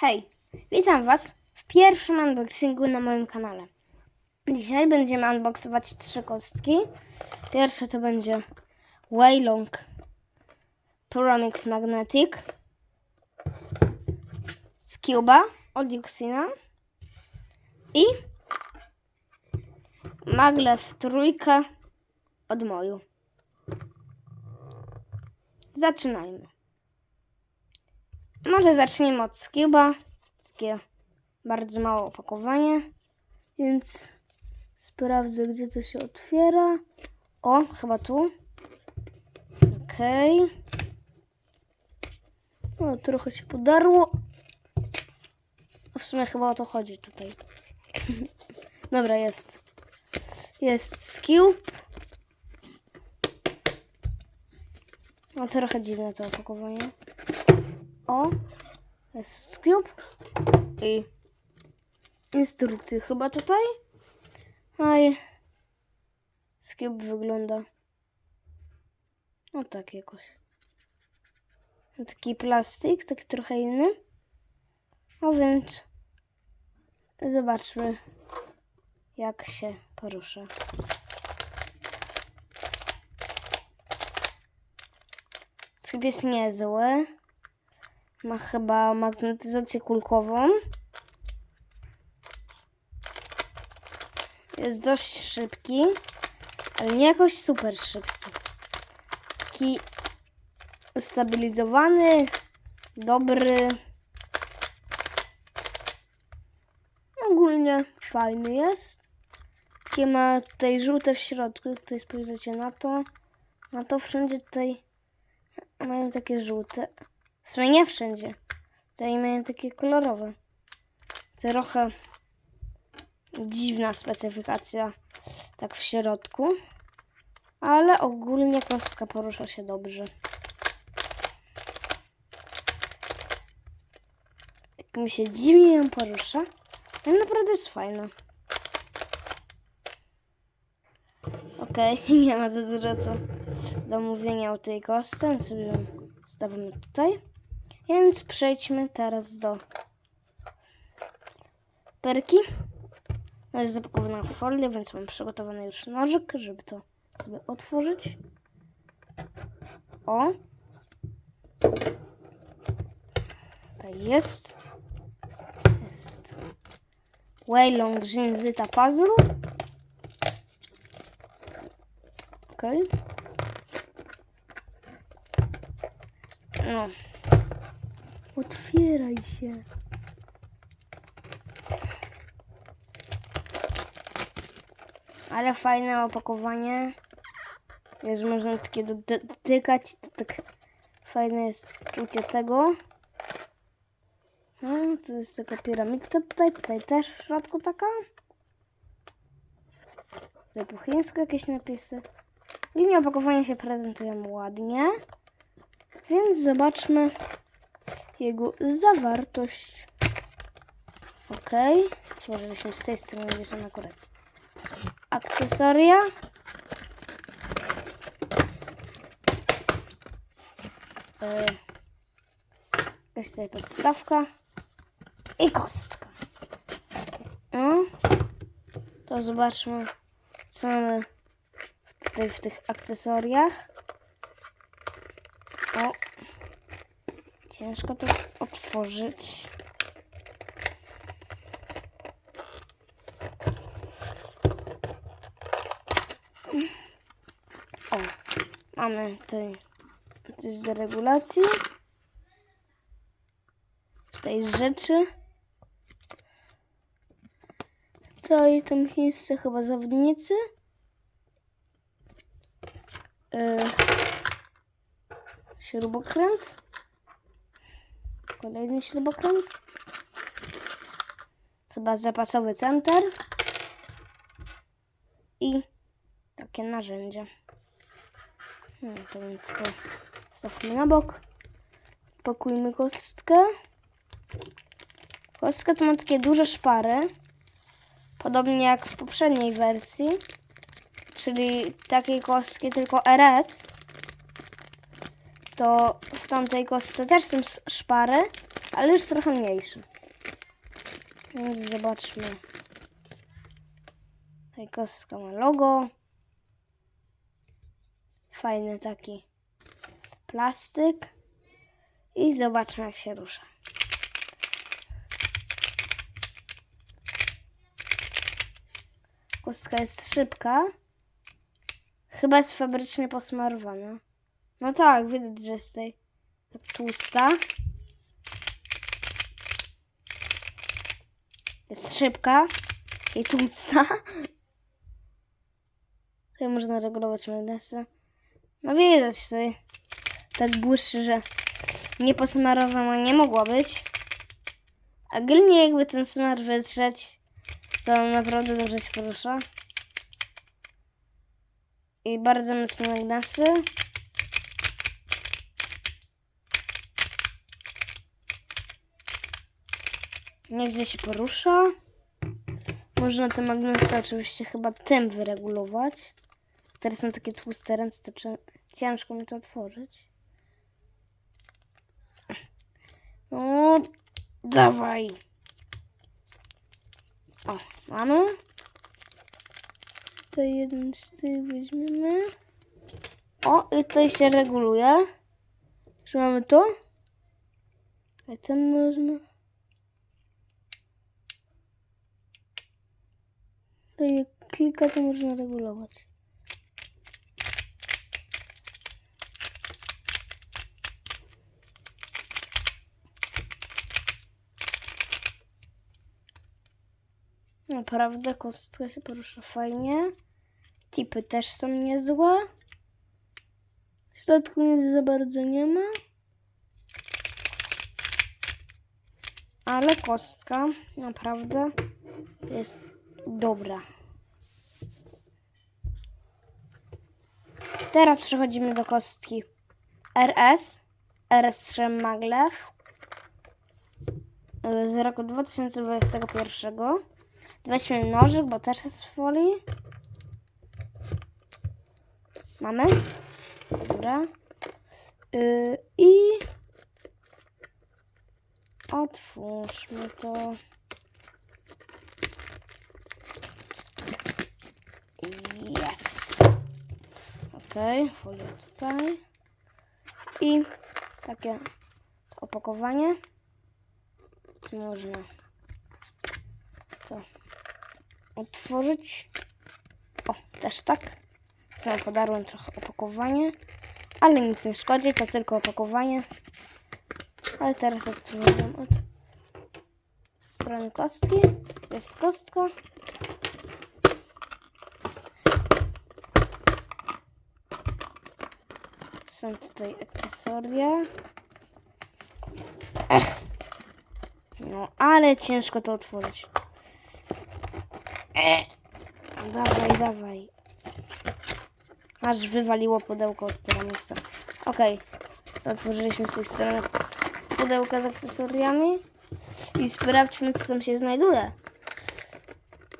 Hej, witam Was w pierwszym unboxingu na moim kanale. Dzisiaj będziemy unboxować trzy kostki. Pierwsze to będzie Waylong Pyramix Magnetic z Cuba od Yuxina i Maglev trójkę od Moju. Zaczynajmy. Może zaczniemy od Skiba. Takie bardzo małe opakowanie. Więc sprawdzę, gdzie to się otwiera. O, chyba tu. Okej. O, trochę się podarło. A w sumie chyba o to chodzi tutaj. Dobra, jest. Jest Skip. No trochę dziwne to opakowanie. O, skróp i instrukcje chyba tutaj. Aj, skróp wygląda no tak jakoś. Taki plastik, taki trochę inny. No więc zobaczmy jak się porusza. Skróp jest niezły. Ma chyba magnetyzację kulkową. Jest dość szybki, ale nie jakoś super szybki. Taki ustabilizowany, dobry. Ogólnie fajny jest. Takie ma tutaj żółte w środku. Tutaj spojrzycie na to. Na to wszędzie tutaj mają takie żółte. W sumie nie wszędzie. Tutaj mają takie kolorowe. Trochę dziwna specyfikacja tak w środku. Ale ogólnie kostka porusza się dobrze. Jak mi się dziwnie ją porusza, ale naprawdę jest fajna. Okej, nie ma za dużo co do mówienia o tej kostce, sobie tutaj. Więc przejdźmy teraz do perki. No jest zapakowana w folię, więc mam przygotowany już nożyk, żeby to sobie otworzyć. O! Tutaj jest. Jest. Waylong Jinzyta Puzzle. Okej. No. Otwieraj się. Ale fajne opakowanie. Jest można takie doty- dotykać. To tak fajne jest czucie tego. No, to jest taka piramidka tutaj. Tutaj też w środku taka. Tutaj po chińsku jakieś napisy. Linie opakowania się prezentują ładnie. Więc zobaczmy jego zawartość. Ok. Może weźmy z tej strony, gdzie są akurat akcesoria. Yy, Jakaś tutaj podstawka. I kostka. No. To zobaczmy, co mamy tutaj w tych akcesoriach. O. Ciężko to otworzyć. O, mamy tutaj coś do regulacji. Tutaj rzeczy. To i tam chińscy chyba zawodnicy. Yy, śrubokręt. Kolejny śrubokręt. Chyba zapasowy center. I takie narzędzia. No to więc to stawmy na bok. Pakujmy kostkę. Kostka to ma takie duże szpary. Podobnie jak w poprzedniej wersji. Czyli takiej kostki tylko RS. To w tamtej kostce też są szpary. ale już trochę mniejszy. Więc zobaczmy. Tutaj kostka ma logo. Fajny taki plastyk. I zobaczmy jak się rusza. Kostka jest szybka. Chyba jest fabrycznie posmarowana. No tak, widać, że jest tutaj tak tłusta. Jest szybka i tłusta. Tutaj można regulować magnesy. No widać tutaj. Tak błyszczy, że nie posmarowana nie mogła być. A gilnie jakby ten smar wytrzeć, to naprawdę dobrze się porusza. I bardzo mocne magnesy. Nieźle się porusza. Można te magnesy oczywiście chyba tym wyregulować. Teraz są takie tłuste ręce, to ciężko mi to otworzyć. No, dawaj. O, mamy. To jeden z tych weźmiemy. O, i tutaj się reguluje. Czy mamy to? A ten można. Jak klika, to można regulować. Naprawdę kostka się porusza fajnie. Tipy też są niezłe. W środku nic za bardzo nie ma. Ale kostka naprawdę jest dobra. Teraz przechodzimy do kostki RS. RS3 Maglev z roku 2021. Weźmy nożyk, bo też jest z folii. Mamy. Dobra. Y, I otwórzmy to. Jest. Ok, folia tutaj. I takie opakowanie. Co można to otworzyć. O, też tak. Sam podarłem trochę opakowanie, ale nic nie szkodzi, to tylko opakowanie. Ale teraz otworzyłem od strony kostki. Jest kostka. Są tutaj akcesoria. Ech. No, ale ciężko to otworzyć. E. Dawaj, dawaj. Aż wywaliło pudełko od Pyramixa. Okej. To otworzyliśmy z tej strony pudełka z akcesoriami. I sprawdźmy, co tam się znajduje.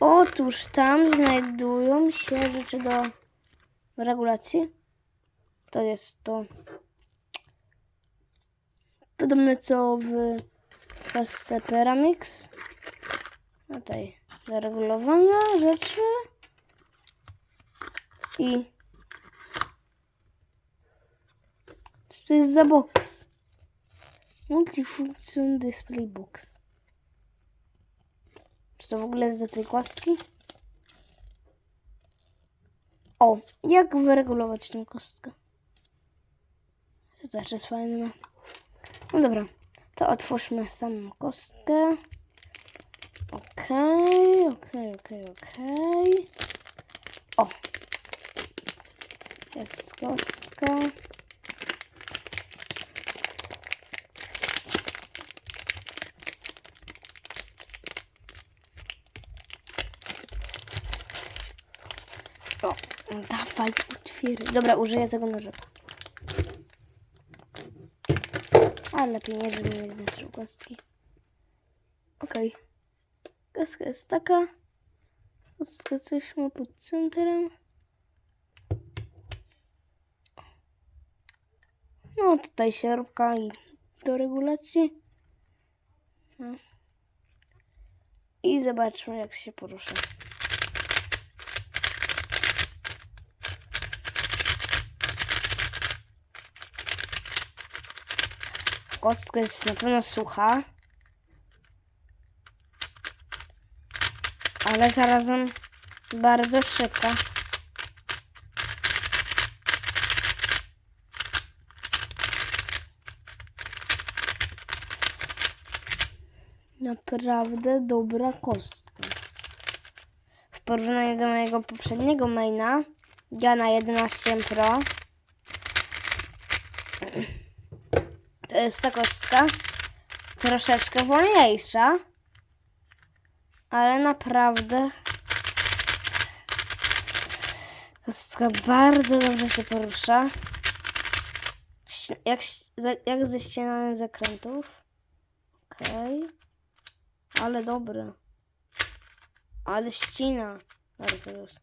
Otóż tam znajdują się rzeczy do regulacji. To jest to podobne co w kostce Pyramix. Tutaj do regulowania rzeczy. I co to jest za box? Multifunction Display Box. Czy to w ogóle jest do tej kostki? O, jak wyregulować tę kostkę? To też jest fajne. No dobra, to otwórzmy samą kostkę. Okej, okej, okej, okej. O! Jest kostka. O, dawaj, otwieraj. Dobra, użyję tego nożyka. Lepiej nie, żeby nie zniszczył kostki. Okej. Kostka jest taka. Kostka coś ma pod centrem. No tutaj sierpka i do regulacji. I zobaczmy, jak się porusza. Kostka jest na pewno sucha. Ale zarazem bardzo szybka. Naprawdę dobra kostka. W porównaniu do mojego poprzedniego maina, ja na 11 Pro, to jest ta kostka troszeczkę wolniejsza, ale naprawdę kostka bardzo dobrze się porusza. Jak, jak ze ścienami zakrętów. Okej. Ale dobre. Ale ścina. Bardzo jest.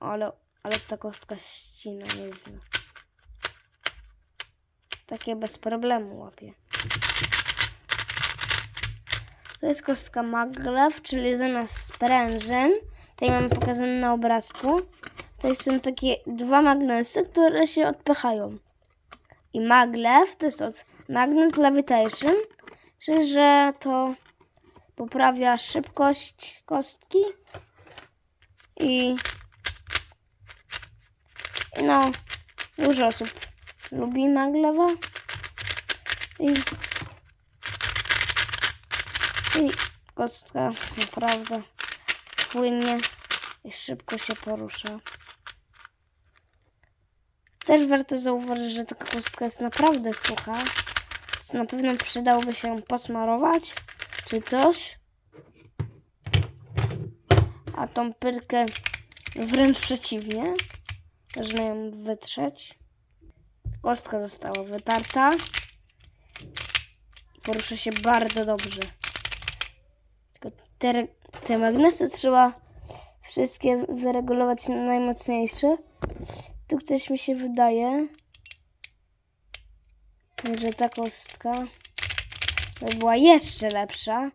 Ale, ale ta kostka ścina nieźle. Takie bez problemu łapie. To jest kostka maglev, czyli zamiast sprężyn, tutaj mamy pokazane na obrazku, tutaj są takie dwa magnesy, które się odpychają. I maglev to jest od magnet levitation, czyli że to poprawia szybkość kostki i no dużo osób lubi maglewa i i kostka naprawdę płynnie i szybko się porusza. Też warto zauważyć, że taka kostka jest naprawdę sucha. Więc na pewno przydałoby się ją posmarować czy coś. A tą pyrkę wręcz przeciwnie. Można ją wytrzeć. Kostka została wytarta. Porusza się bardzo dobrze. Tylko te, te magnesy trzeba wszystkie wyregulować na najmocniejsze. Tu coś mi się wydaje, że ta kostka by była jeszcze lepsza,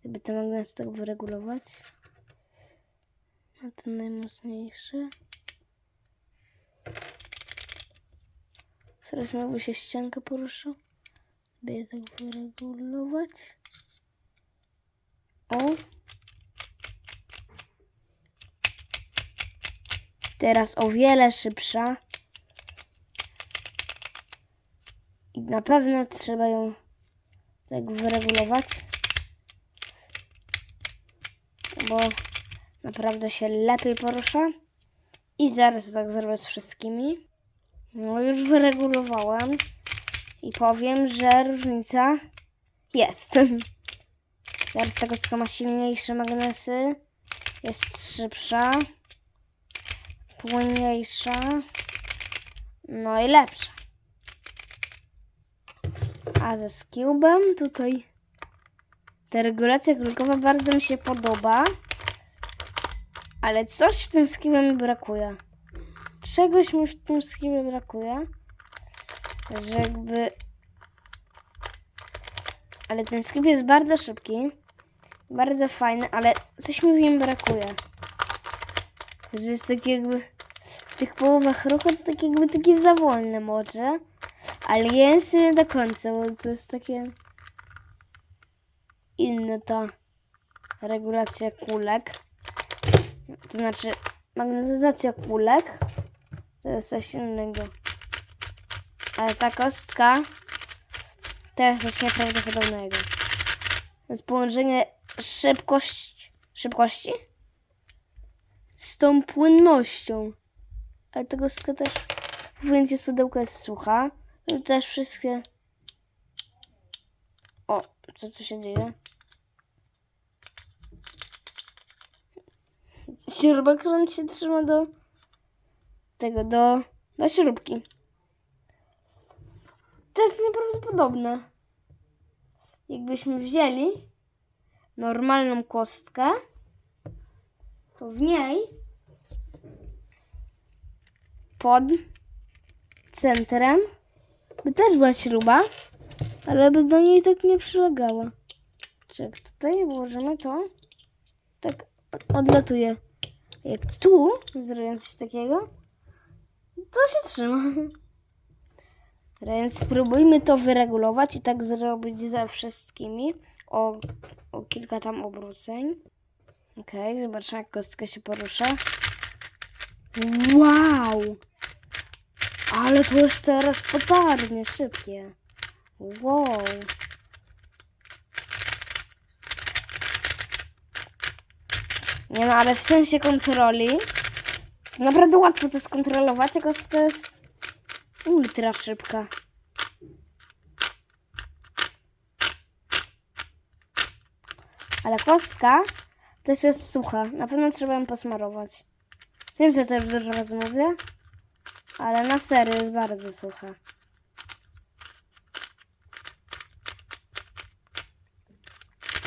gdyby te magnesy tak wyregulować. Na ten najmocniejszy. Teraz miałby się ścianka poruszył. By je tak wyregulować. O. Teraz o wiele szybsza. I na pewno trzeba ją tak wyregulować. Bo naprawdę się lepiej porusza. I zaraz tak zrobię z wszystkimi. No już wyregulowałem. I powiem, że różnica jest. Teraz ta kostka ma silniejsze magnesy. Jest szybsza. Płynniejsza. No i lepsza. A ze skillbem tutaj ta regulacja krótkowa bardzo mi się podoba. Ale coś w tym skillbie mi brakuje. Czegoś mi w tym skillbie brakuje. Że jakby... Ale ten skip jest bardzo szybki. Bardzo fajny, ale coś mi w nim brakuje. Że jest tak jakby... W tych połowach ruchu to tak jakby takie za wolne może. Ale jest nie do końca, bo to jest takie... Inna ta regulacja kulek. To znaczy magnetyzacja kulek. To jest coś innego. Ale ta kostka jest coś nieprawdopodobnego. Jest połączenie szybkość, szybkości z tą płynnością. Ale ta kostka też w ujęciu z pudełka jest sucha. I też wszystkie... O, co co się dzieje? Śrubokręt się trzyma do tego, do, do śrubki. To jest nieprawdopodobne. Jakbyśmy wzięli normalną kostkę, to w niej pod centrem by też była śruba Ale by do niej tak nie przylegała. Czy jak tutaj włożymy to, tak odlatuje. Jak tu zrobię coś takiego, to się trzyma. Więc spróbujmy to wyregulować i tak zrobić ze wszystkimi. O, o kilka tam obróceń. Okej, zobaczmy jak kostka się porusza. Wow! Ale to jest teraz potarnie szybkie. Wow. Nie no, ale w sensie kontroli naprawdę łatwo to skontrolować, jako to jest ultra szybka. Ale kostka też jest sucha. Na pewno trzeba ją posmarować. Wiem, że to już dużo razy mówię, ale na serio jest bardzo sucha.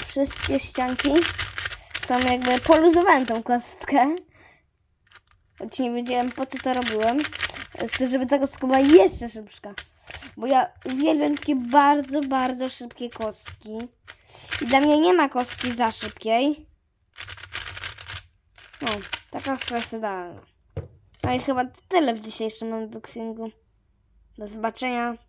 Wszystkie ścianki są jakby poluzowałem tą kostkę. Choć nie wiedziałem po co to robiłem. Chcę, żeby kostka była jeszcze szybsza. Bo ja uwielbiam takie bardzo, bardzo szybkie kostki. I dla mnie nie ma kostki za szybkiej. No, taka jest idealna. No i chyba tyle w dzisiejszym unboxingu. Do zobaczenia.